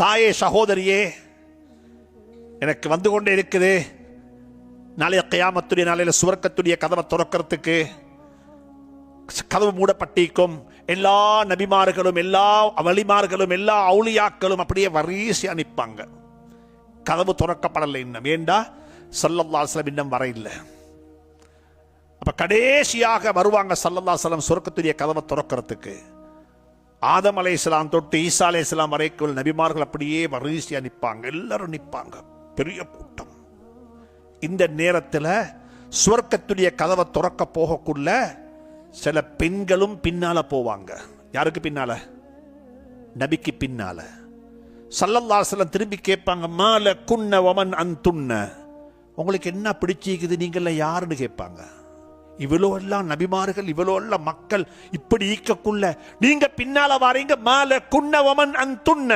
தாயே சகோதரியே எனக்கு வந்து கொண்டே இருக்குது. நாளைய கியாமத்துடைய நாளையில சுவர்க்கத்துடைய கதவை துறக்கிறதுக்கு கதவு மூடப்பட்டிருக்கும். எல்லா நபிமார்களும் எல்லா வழிமார்களும் எல்லா அவுளியாக்களும் அப்படியே வரிசை நிற்பாங்க. கதவு திறக்கப்படலை இன்னும். ஏண்டா? சல்லல்லாஸ்லம் இன்னும் வர இல்லை அப்ப கடைசியாக வருவாங்க சல்லல்லாஸ்லம் சுரக்கத்துடைய கதவை துறக்கிறதுக்கு. ஆதம் அலை இஸ்லாம் தொட்டு ஈசா அலை இஸ்லாம் வரைக்கும் நபிமார்கள் அப்படியே வரிசையா நிற்பாங்க. எல்லாரும் நிற்பாங்க. பெரிய கூட்டம். இந்த நேரத்தில் சுவர்க்கத்துடைய கதவை துறக்க போகக்குள்ள சில பெண்களும் பின்னால போவாங்க. யாருக்கு பின்னால? நபிக்கு பின்னால. சல்லல்லாசலம் திரும்பி கேட்பாங்க மால குன்ன ஒமன் அந்துண்ண உங்களுக்கு என்ன பிடிச்சிக்குது நீங்கள யாருன்னு கேட்பாங்க. இவ்வளோ எல்லாம் நபிமார்கள் இவ்வளோ எல்லாம் மக்கள் இப்படி ஈக்கக்குள்ள நீங்க பின்னால வாரீங்க மால குன்னவமன் அந்துண்ண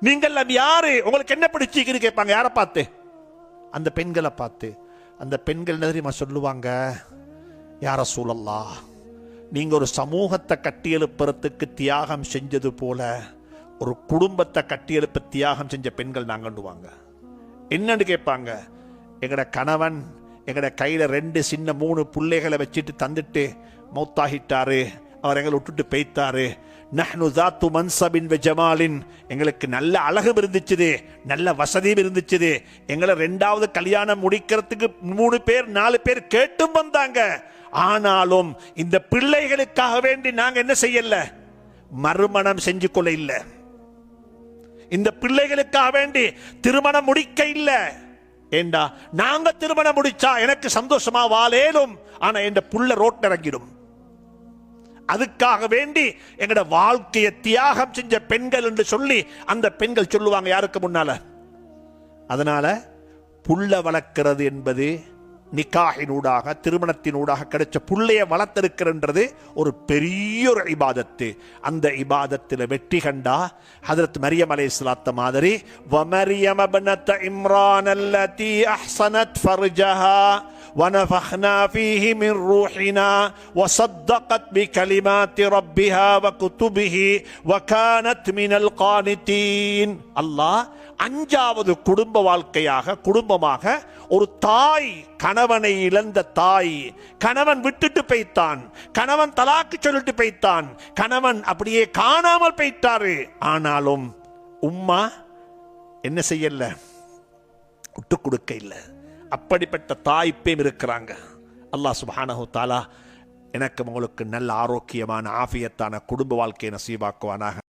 நீங்கள் யாரு? உங்களுக்கு என்ன பிடிச்சிக்குது கேட்பாங்க. யாரை பார்த்து? அந்த பெண்களை பார்த்து. அந்த பெண்கள் என்ன தெரியுமா சொல்லுவாங்க? யார சூழல்லா நீங்க ஒரு சமூகத்தை கட்டியெழுப்புறதுக்கு தியாகம் செஞ்சது போல ஒரு குடும்பத்தை கட்டியெழுப்ப தியாகம் செஞ்ச பெண்கள் நாங்கண்டுவாங்க என்னன்னு கேட்பாங்க? எங்கட கணவன் எங்கட கையில் ரெண்டு சின்ன மூணு பிள்ளைகளை வச்சுட்டு தந்துட்டு மௌத்தாகிட்டாரு. அவர் எங்களை விட்டுட்டு பெய்த்தாரு. நஹ்னு தாத்து மன்சபின் ஜமாலின் எங்களுக்கு நல்ல அழகும் இருந்துச்சுது நல்ல வசதியும் இருந்துச்சுது. எங்களை ரெண்டாவது கல்யாணம் முடிக்கிறதுக்கு மூணு பேர் நாலு பேர் கேட்டும் வந்தாங்க. ஆனாலும் இந்த பிள்ளைகளுக்காக வேண்டி நாங்கள் என்ன செய்யல? மறுமணம் செஞ்சு கொள்ள இல்லை. இந்த பிள்ளைகளுக்காக வேண்டி திருமணம் முடிக்க இல்லை. ஏண்டா? நாங்க திருமணம் முடிச்சா எனக்கு சந்தோஷமா வாழேனும் ஆனா என் புள்ள ரோட் இறங்கிடும் அதுக்காக வேண்டி எங்கட வாழ்க்கையை தியாகம் செஞ்ச பெண்கள் என்று சொல்லி அந்த பெண்கள் சொல்லுவாங்க யாருக்கு முன்னால? அதனால புள்ள வளர்க்கிறது என்பது நிக்காகினூடாக திருமணத்தினூடாக கிடைச்ச புள்ளைய வளர்த்திருக்கிறன்றது ஒரு பெரிய ஒரு இபாதத்து. அந்த இபாதத்தில் வெற்றி கண்டா ஹதரத் மரியம் அலை இஸ்லாத்த மாதிரி வமரியம் இம்ரான் அல்லதி அஹ்சனத் ஃபர்ஜஹா ونفخنا فيه من روحنا وصدقت بكلمات ربها وكتبه وكانت من القانتين الله அஞ்சாவது குடும்ப வாழ்க்கையாக குடும்பமாக ஒரு தாய் கணவனை இழந்த தாய் கணவன் விட்டுட்டு போய்த்தான் கணவன் தலாக்கு சொல்லிட்டு போய்த்தான் கணவன் அப்படியே காணாமல் போயிட்டாரு ஆனாலும் உம்மா என்ன செய்யல விட்டு கொடுக்க இல்லை அப்படிப்பட்ட தாய்ப்பேம் இருக்கிறாங்க. அல்லாஹ் சுபானஹு தாலா எனக்கு உங்களுக்கு நல்ல ஆரோக்கியமான ஆஃபியத்தான குடும்ப வாழ்க்கையை நசீவாக்குவானாக